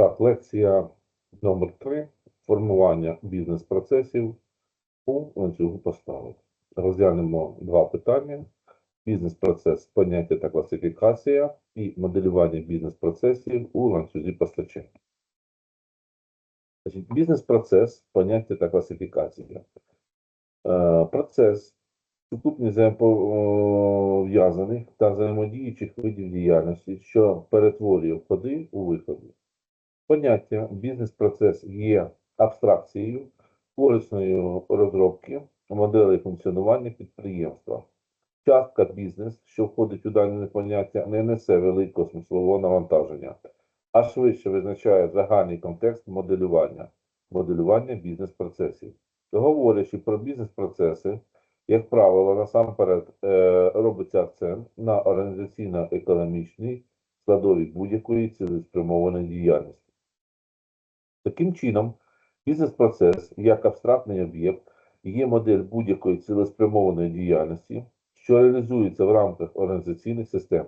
Так, лекція номер 3 Формування бізнес-процесів у ланцюгу поставок. Розглянемо два питання: бізнес-процес, поняття та класифікація і моделювання бізнес-процесів у ланцюзі постачання. Бізнес-процес, поняття та класифікація. Е, Процес сукупність взаємопов'язаних та взаємодіючих видів діяльності, що перетворює входи у виходи. Поняття бізнес-процес є абстракцією корисної розробки моделей функціонування підприємства. Частка бізнес, що входить у дане поняття, не несе великого смислового навантаження, а швидше визначає загальний контекст моделювання, моделювання бізнес-процесів. Говорячи про бізнес-процеси, як правило, насамперед е, робиться акцент на організаційно-економічній складові будь-якої цілеспрямованої діяльності. Таким чином, бізнес-процес як абстрактний об'єкт є модель будь-якої цілеспрямованої діяльності, що реалізується в рамках організаційних систем.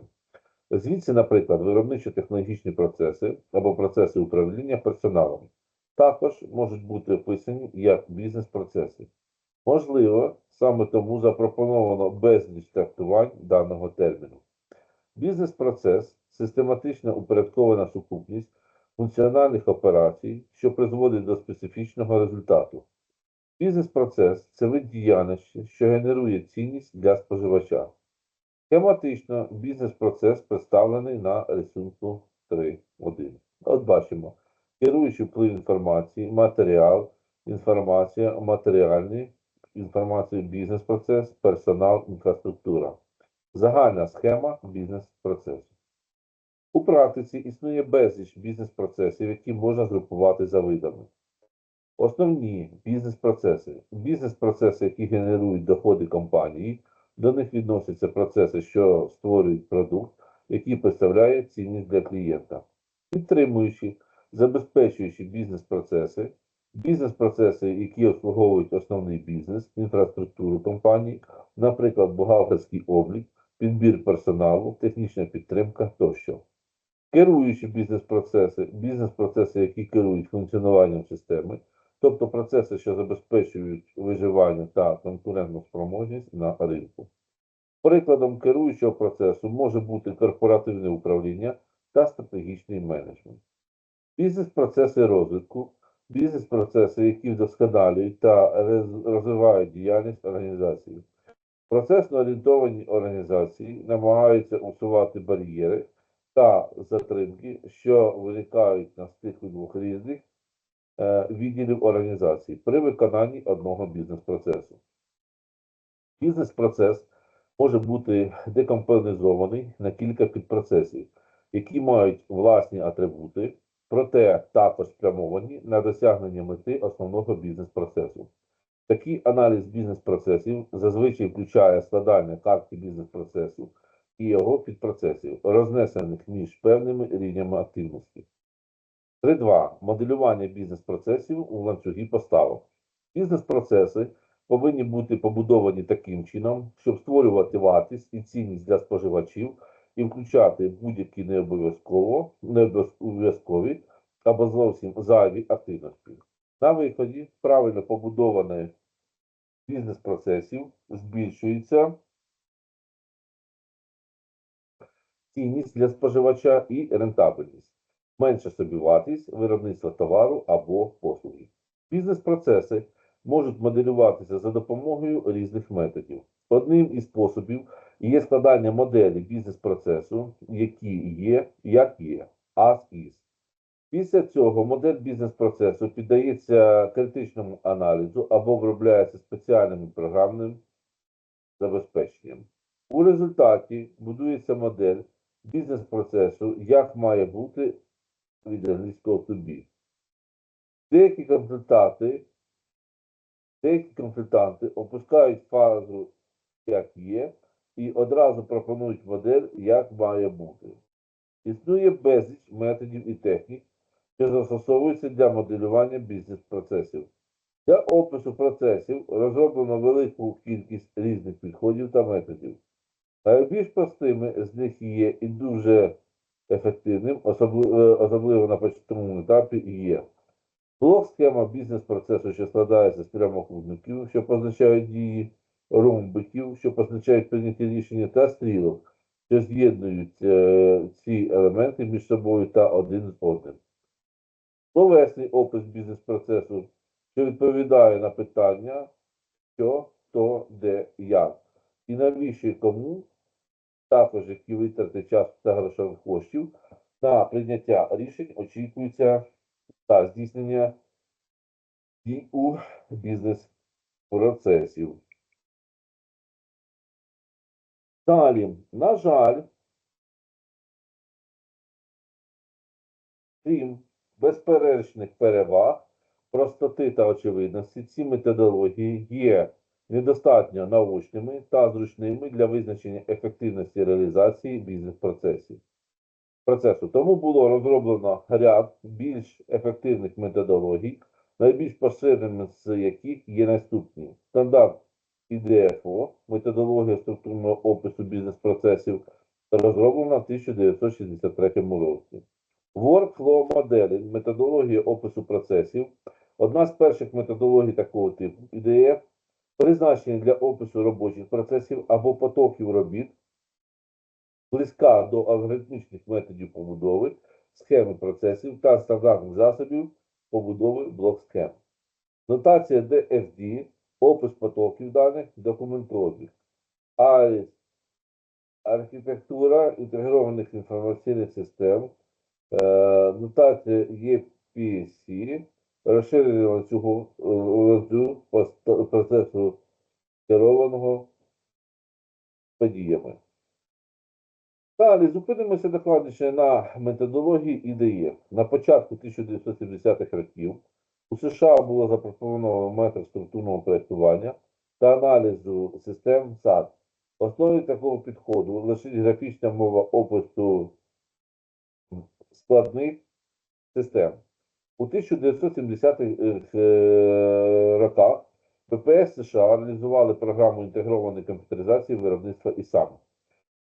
Звідси, наприклад, виробничо-технологічні процеси або процеси управління персоналом також можуть бути описані як бізнес-процеси. Можливо, саме тому запропоновано безліч трактувань даного терміну. Бізнес-процес систематично упорядкована сукупність функціональних операцій, що призводить до специфічного результату. Бізнес-процес це вид діяльності, що генерує цінність для споживача. Тематично бізнес-процес представлений на рисунку 3.1. От бачимо, керуючий вплив інформації, матеріал, інформація, матеріальний, інформацію бізнес-процес, персонал, інфраструктура. Загальна схема бізнес-процесу. У практиці існує безліч бізнес-процесів, які можна згрупувати за видами. Основні бізнес-процеси. Бізнес-процеси, які генерують доходи компанії, до них відносяться процеси, що створюють продукт, який представляє цінність для клієнта. Підтримуючи, забезпечуючи бізнес-процеси, бізнес-процеси, які обслуговують основний бізнес, інфраструктуру компанії, наприклад, бухгалтерський облік, підбір персоналу, технічна підтримка тощо. Керуючі бізнес-процеси, бізнес-процеси, які керують функціонуванням системи, тобто процеси, що забезпечують виживання та конкурентну спроможність на ринку. Прикладом керуючого процесу може бути корпоративне управління та стратегічний менеджмент. Бізнес-процеси розвитку, бізнес-процеси, які вдосконалюють та розвивають діяльність організації. Процесно орієнтовані організації намагаються усувати бар'єри та затримки, що виникають на стику двох різних е, відділів організації при виконанні одного бізнес-процесу. Бізнес-процес може бути декомпонізований на кілька підпроцесів, які мають власні атрибути, проте також спрямовані на досягнення мети основного бізнес-процесу. Такий аналіз бізнес-процесів зазвичай включає складання карти бізнес-процесу і його підпроцесів, рознесених між певними рівнями активності. 3.2. Моделювання бізнес-процесів у ланцюгі поставок. Бізнес-процеси повинні бути побудовані таким чином, щоб створювати вартість і цінність для споживачів і включати будь-які необов'язкові або зовсім зайві активності. На виході правильно побудованих бізнес-процесів збільшується цінність для споживача і рентабельність, менша собівартість виробництва товару або послуги. Бізнес-процеси можуть моделюватися за допомогою різних методів. Одним із способів є складання моделі бізнес-процесу, які є, як є, as is. Після цього модель бізнес-процесу піддається критичному аналізу або обробляється спеціальним програмним забезпеченням. У результаті будується модель бізнес-процесу, як має бути від англійського be. Деякі консультанти, деякі консультанти опускають фазу як є, і одразу пропонують модель, як має бути. Існує безліч методів і технік, що застосовуються для моделювання бізнес-процесів. Для опису процесів розроблено велику кількість різних підходів та методів. Найбільш простими з них є і дуже ефективним, особливо, е, особливо на початковому етапі, є. Блок схема бізнес-процесу, що складається з прямокутників, що позначають дії, ромбиків, що позначають прийняті рішення, та стрілок, що з'єднують е, ці елементи між собою та один з одним. Словесний опис бізнес-процесу, що відповідає на питання, що, хто, де, як. І навіщо і кому, також які витрати часу та грошових коштів на прийняття рішень очікується та здійснення дій у бізнес-процесів. Далі, на жаль, крім безперечних переваг, простоти та очевидності, ці методології є недостатньо научними та зручними для визначення ефективності реалізації бізнес-процесів. Процесу. Тому було розроблено ряд більш ефективних методологій, найбільш поширеними з яких є наступні: стандарт ІДФО, методологія структурного опису бізнес-процесів, розроблена в 1963 році. Workflow моделі, методологія опису процесів, одна з перших методологій такого типу ІДФ, призначені для опису робочих процесів або потоків робіт, близька до алгоритмічних методів побудови, схеми процесів та стандартних засобів побудови блок-схем. Нотація DFD, опис потоків даних, документообіг. AIS – архітектура інтегрованих інформаційних систем, е, нотація EPC, розширення е, ланцюг процесу керованого подіями. Далі зупинимося докладніше на методології ІДЕ. На початку 1970-х років у США було запропоновано метод структурного проєктування та аналізу систем САД. Основі такого підходу лежить графічна мова опису складних систем. У 1970-х е, роках ППС США реалізували програму інтегрованої комп'ютеризації виробництва ІСАМ.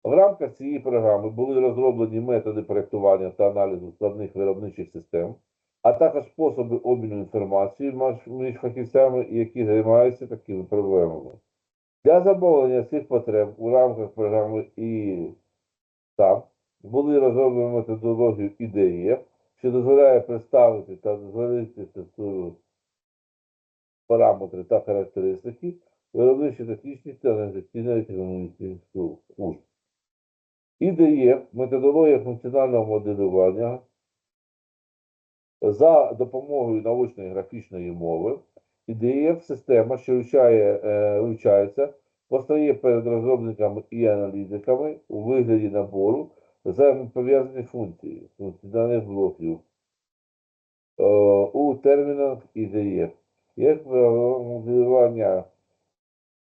В рамках цієї програми були розроблені методи проєктування та аналізу складних виробничих систем, а також способи обміну інформацією між- фахівцями, які займаються такими проблемами. Для замовлення цих потреб у рамках програми ІСАМ були розроблені методологію ІДЕ, що дозволяє представити та дозволити структуру параметри та характеристики виробничо технічних та організаційно-економічних служб. ІДЕ – методологія функціонального моделювання за допомогою научної графічної мови. ІДЕФ – система, що вивчає, е, вивчається, постає перед розробниками і аналітиками у вигляді набору взаємопов'язаних функцій, функціональних блоків е, у термінах ІДЕФ. Як моделювання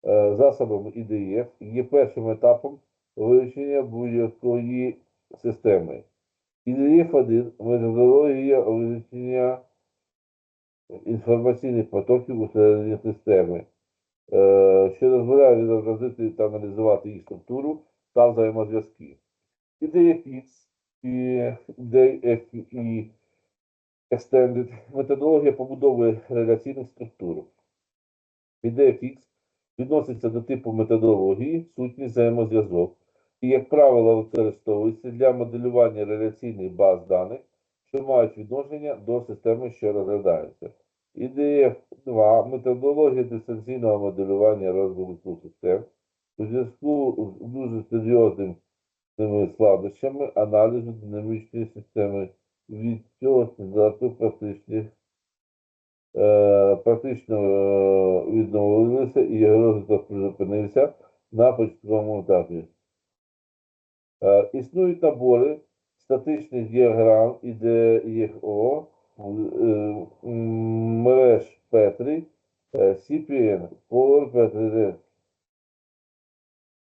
е, засобами ІДЕФ є першим етапом вивчення будь-якої системи. ІДФ-1 – методологія визначення інформаційних потоків усередині системи, е, що дозволяє відобразити та аналізувати їх структуру та взаємозв'язки. IDFX і DFE Extended – методологія побудови реляційних структур. IDFX відноситься до типу методології, сутність взаємозв'язок і, як правило, використовується для моделювання реляційних баз даних, що мають відношення до системи, що розглядається. IDF-2 – методологія дистанційного моделювання розвитку систем у зв'язку з дуже серйозними складнощами аналізу динамічної системи. Від цього стандарту практичних е, практично е, відновилися і його розвиток призупинився на початковому етапі. Е, Існують набори статичних діаграм ІДЕХО, е, мереж Петрі, е, CPN, Color Petri.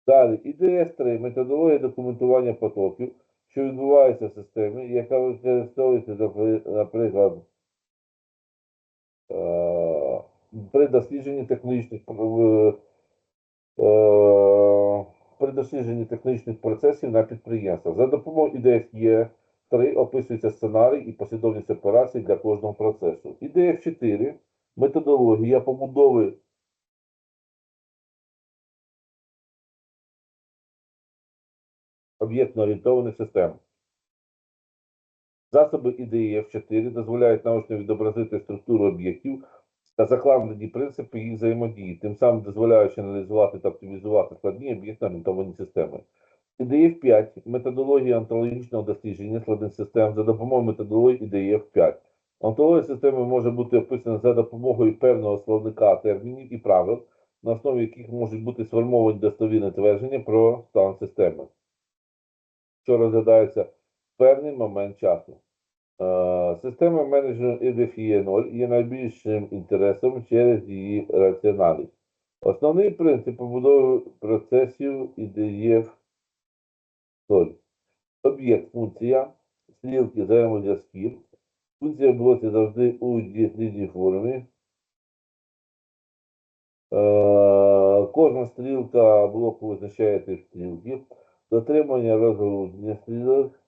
Далі, ІДС-3 – методологія документування потоків, що відбувається в системі, яка використовується, наприклад, е, при дослідженні технічних е, при дослідженні технічних процесів на підприємствах. За допомогою є 3 описується сценарій і послідовність операцій для кожного процесу. Ідея 4 методологія побудови об'єктно-орієнтованих систем. Засоби ідеї F4 дозволяють наочно відобразити структуру об'єктів та закладені принципи їх взаємодії, тим самим дозволяючи аналізувати та оптимізувати складні об'єктно-орієнтовані системи. IDF 5 методологія онтологічного дослідження складних систем за допомогою методології IDF 5 Онтологія системи може бути описана за допомогою певного словника термінів і правил, на основі яких можуть бути сформовані достовірні твердження про стан системи, що розглядається в певний момент часу. Е, Система менеджменту IDF 0 є найбільшим інтересом через її раціональність. Основний принцип побудови процесів IDF 0. Об'єкт функція, стрілки взаємозв'язків. Функція блоці завжди у дієслівній формі. Е, Кожна стрілка блоку визначає тип стрілки. Дотримання розгалуження стрілок.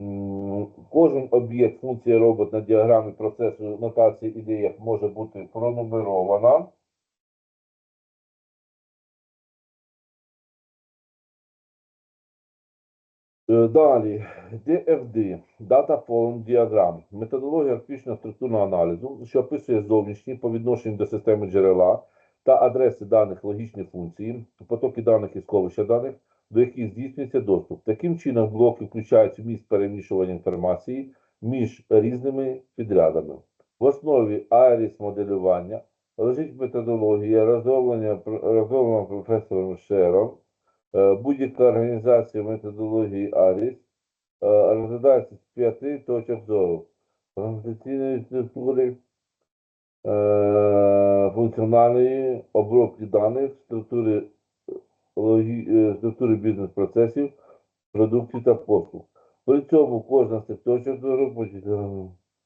М, Кожен об'єкт функція робот на діаграмі процесу нотації ідеї може бути пронумерована. Е, Далі, DFD, Data Form Diagram, методологія графічного структурного аналізу, що описує зовнішні по відношенню до системи джерела та адреси даних логічні функції, потоки даних і сховища даних, до яких здійснюється доступ. Таким чином, блоки включають вміст перемішування інформації між різними підрядами. В основі ARIS моделювання лежить методологія, розроблена, професором Шером, Е, Будь-яка організація методології ARIS е, розглядається з п'яти точок зору. Організаційної структури, функціональної обробки даних, структури, логі- е, структури бізнес-процесів, продуктів та послуг. При цьому кожна з цих точок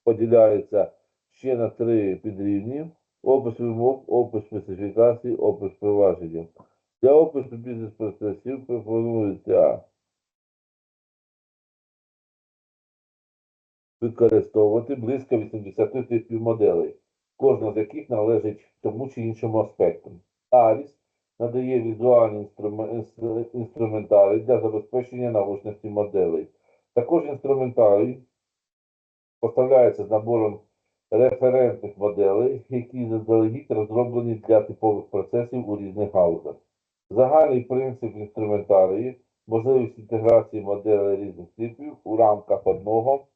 поділяється ще на три підрівні. Опис вимог, опис специфікацій, опис провадження. Для опису бізнес-процесів пропонується використовувати близько 80 типів моделей, кожна з яких належить тому чи іншому аспекту. ARIS надає візуальний інструмен- інс- інструментарій для забезпечення наочності моделей. Також інструментарій поставляється з набором референтних моделей, які заздалегідь розроблені для типових процесів у різних галузях. Загальний принцип інструментарії, можливість інтеграції моделей різних типів у рамках одного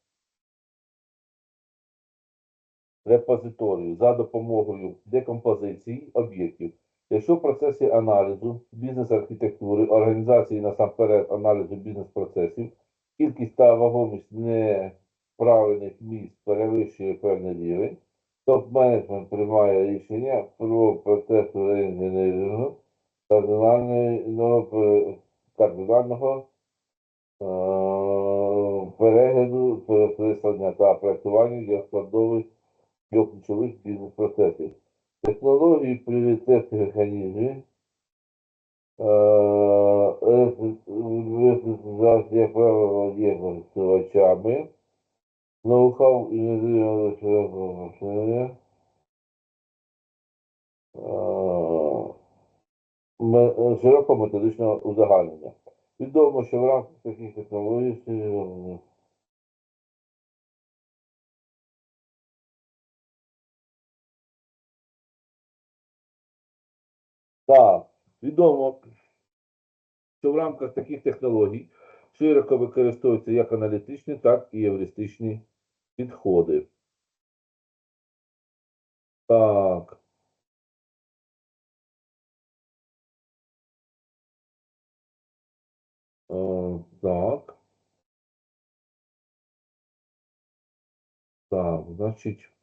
репозиторію за допомогою декомпозиції об'єктів. Якщо в процесі аналізу бізнес-архітектури, організації насамперед аналізу бізнес-процесів, кількість та вагомість неправильних місць перевищує певний рівень, топ-менеджмент приймає рішення про процес реінженерінгу кардинального, е, перегляду, перекреслення та проєктування для складових для ключових бізнес-процесів. Технології, пріоритети, механізми, результація, як правило, є користувачами, ноу-хау і не м- широкого методичного узагальнення. Відомо, що в рамках таких технологій Так, відомо, що в рамках таких технологій широко використовуються як аналітичні, так і евристичні підходи. Так. Е, Так. Так, значить.